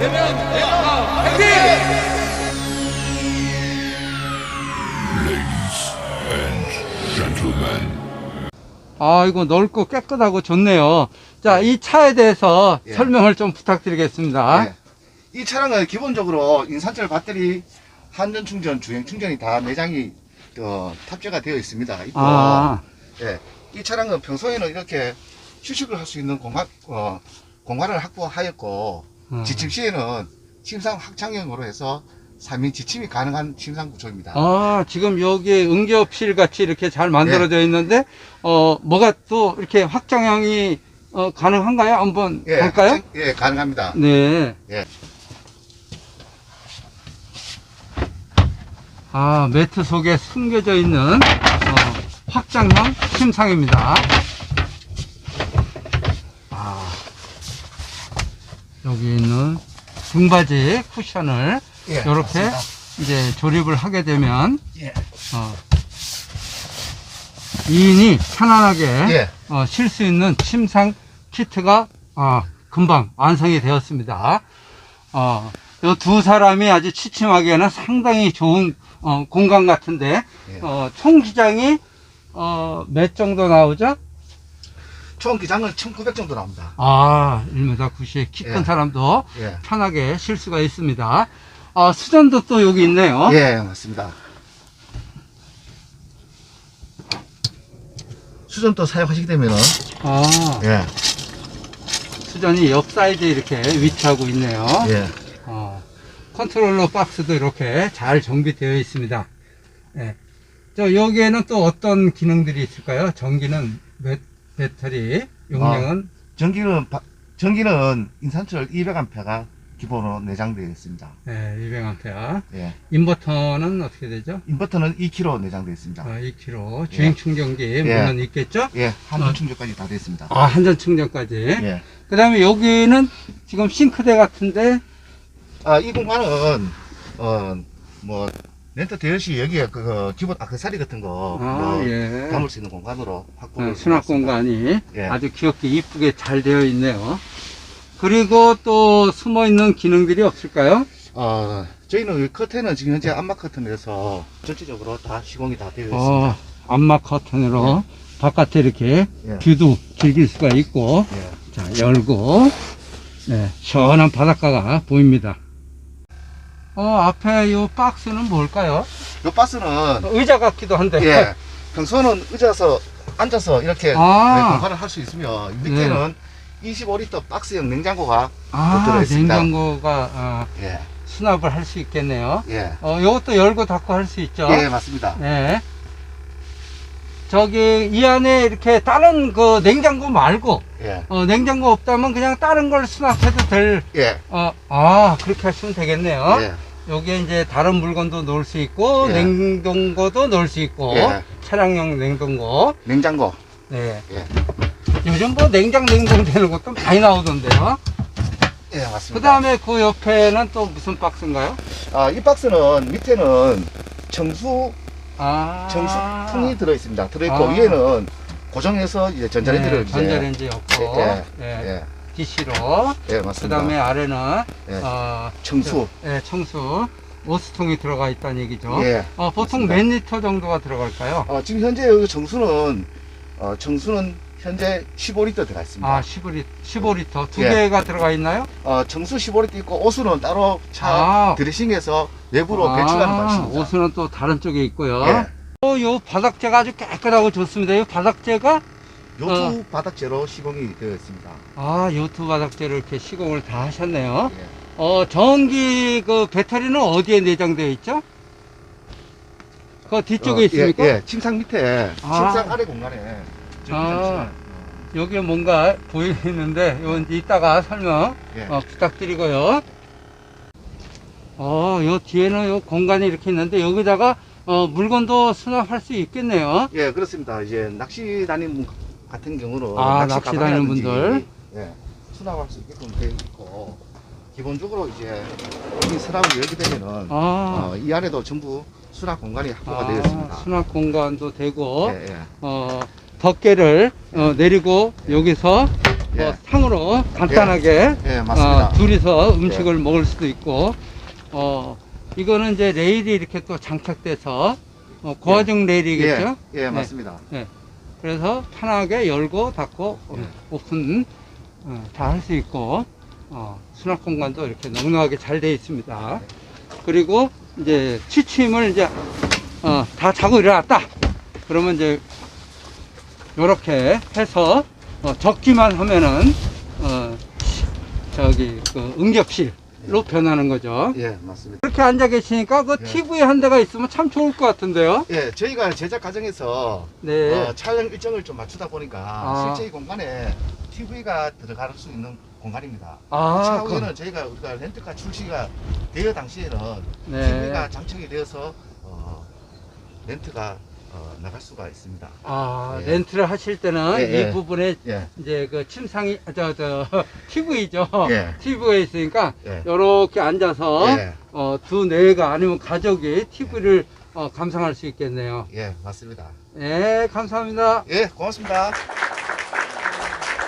대면 대학가 화이팅! 아, 이거 넓고 깨끗하고 좋네요. 자, 이 차에 대해서 예. 설명을 좀 부탁드리겠습니다. 네. 이 차량은 기본적으로 인산철 배터리 한전 충전, 주행 충전이 다 내장이 어, 탑재가 되어 있습니다. 있고, 아, 예. 이 차량은 평소에는 이렇게 휴식을 할 수 있는 공간, 어, 공간을 확보하였고, 음. 지침 시에는 침상 확장형으로 해서 3인 지침이 가능한 침상 구조입니다. 아, 지금 여기에 응접실 같이 이렇게 잘 만들어져 예. 있는데, 어, 뭐가 또 이렇게 확장형이 어, 가능한가요? 한번 예, 볼까요? 확장- 예, 가능합니다. 네. 예. 아, 매트 속에 숨겨져 있는 어, 확장형 침상입니다. 여기 있는 등받이 쿠션을 예, 이렇게 맞습니다. 이제 조립을 하게 되면 예. 어, 2인이 편안하게 예. 어, 쉴 수 있는 침상 키트가 어, 금방 완성이 되었습니다. 어, 이두 사람이 아주 취침하기에는 상당히 좋은 어, 공간 같은데 예. 어, 총 기장이 어, 몇 정도 나오죠? 총 기 장은 1900 정도 나옵니다. 아, 1m 90의 키큰 예. 사람도 예. 편하게 쉴 수가 있습니다. 아, 수전도 또 여기 있네요. 예, 맞습니다. 수전도 사용하시게 되면은, 아, 예, 수전이 옆 사이드에 이렇게 위치하고 있네요. 예, 어, 컨트롤러 박스도 이렇게 잘 정비되어 있습니다. 예. 저 여기에는 또 어떤 기능들이 있을까요? 전기는 배, 배터리 용량은 전기는, 바- 전기는 인산철 200A가 기본으로 내장되어 있습니다. 예, 200A. 예. 인버터는 어떻게 되죠? 인버터는 2kg 내장되어 있습니다. 아, 2kg. 주행 충전기 예. 물론 있겠죠? 예, 한전 어. 충전까지 다 되어 있습니다. 아, 한전 충전까지. 예. 그 다음에 여기는 지금 싱크대 같은데, 아, 이 공간은, 어, 뭐, 렌트 대여시 여기에 그, 그 기본 아크사리 같은 거, 아, 뭐, 예. 담을 수 있는 공간으로 확보되어 어, 수납 있습니다. 공간이 예. 아주 귀엽게 이쁘게 잘 되어 있네요. 그리고 또 숨어 있는 기능들이 없을까요? 어, 저희는 이 커튼은 지금 현재 암막 커튼에서 전체적으로 다 시공이 다 되어 있습니다. 어, 암막 커튼으로 바깥에 이렇게 예. 뷰도 즐길 수가 있고, 예. 자, 열고, 네, 시원한 바닷가가 보입니다. 어, 앞에 이 박스는 뭘까요? 요 바스는, 의자 같기도 한데. 예, 평소는 의자서, 앉아서 이렇게 아. 네, 공간을 할 수 있으며, 밑에는 25리터 박스형 냉장고가 아, 들어 있습니다. 냉장고가 어, 예, 수납을 할 수 있겠네요. 예, 어, 이것도 열고 닫고 할 수 있죠. 예, 맞습니다. 네. 저기 이 안에 이렇게 다른 그 냉장고 말고 예, 어, 냉장고 없다면 그냥 다른 걸 수납해도 될 예, 어, 아 그렇게 하시면 되겠네요. 예, 여기에 이제 다른 물건도 넣을 수 있고 예. 냉동고도 넣을 수 있고 예. 차량용 냉동고. 냉장고. 네. 예, 요즘 뭐 냉장 냉동되는 것도 많이 나오던데요. 예, 맞습니다. 그 다음에 그 옆에는 또 무슨 박스인가요? 아, 이 박스는 밑에는 정수, 아 정수통이 들어 있습니다. 들어 있고, 아. 위에는 고정해서 이제 전자레인지를 네. 전자레인지 없고 예, 네, 예, DC로 예, 그 맞습니다. 다음에 아래는 예. 어, 청수. 예, 청수 오스통이 들어가 있다는 얘기죠. 예. 어, 보통 맞습니다. 몇 리터 정도가 들어갈까요? 어, 지금 현재 여기 정수는, 어, 정수는 현재 15리터 들어가 있습니다. 아, 15리, 15리터 두 예. 개가 들어가 있나요? 어, 정수 15리터 있고, 오수는 따로 차 아. 드레싱해서 외부로 배출하는 방식입니다. 옷은 또 다른 쪽에 있고요. 예. 어, 요 바닥재가 아주 깨끗하고 좋습니다. 이 바닥재가 요두 어. 바닥재로 시공이 되어 있습니다. 아, 요트 바닥재를 이렇게 시공을 다 하셨네요. 예. 어, 전기 그 배터리는 어디에 내장되어 있죠? 그 뒤쪽에 어, 있습니까? 예, 예. 침상 밑에, 아. 침상 아래 공간에. 아. 여기에 뭔가 보이는데 이건 이따가 설명 예. 어, 부탁드리고요. 어, 요 뒤에는 요 공간이 이렇게 있는데 여기다가 어, 물건도 수납할 수 있겠네요. 예, 그렇습니다. 이제 낚시 다니는 분 같은 경우는 아, 낚시 다니는 가방이라든지, 분들. 예, 수납할 수 있게끔 되어 있고 기본적으로 이제 이 서랍을 열게 되면은 아, 어, 이 안에도 전부 수납 공간이 확보가 되어 아, 있습니다. 수납 공간도 되고 예, 예. 어, 덮개를 어, 내리고 여기서 뭐 예. 상으로 간단하게 예, 맞습니다. 어, 둘이서 음식을 먹을 수도 있고 어 이거는 이제 레일이 이렇게 또 장착돼서 어, 고화중 레일이겠죠. 예, 예, 네. 맞습니다. 그래서 편하게 열고 닫고 어, 예. 오픈 어, 다할 수 있고 어, 수납 공간도 이렇게 넉넉하게 잘 되어 있습니다. 그리고 이제 취침을 이제 어, 다 자고 일어났다. 그러면 이제 이렇게 해서 어, 적기만 하면은 어, 시- 저기 그 응접실로 변하는 거죠. 예, 맞습니다. 이렇게 앉아 계시니까 그 예. TV 한 대가 있으면 참 좋을 것 같은데요. 예, 저희가 제작 과정에서 네. 어, 촬영 일정을 좀 맞추다 보니까 아. 실제 이 공간에 TV가 들어갈 수 있는 공간입니다. 아, 차후에는 저희가 우리가 렌트카 출시가 되어 당시에는 네. TV가 장착이 되어서 어, 렌트가 어, 나갈 수가 있습니다. 아, 예. 렌트를 하실 때는 예, 이 예. 부분에 예, 이제 그 침상이, 아, 저, 저, TV죠. 예. TV가 있으니까, 예. 요렇게 앉아서, 예. 어, 두 내가 아니면 가족이 TV를 어, 감상할 수 있겠네요. 예, 맞습니다. 예, 감사합니다. 예, 고맙습니다.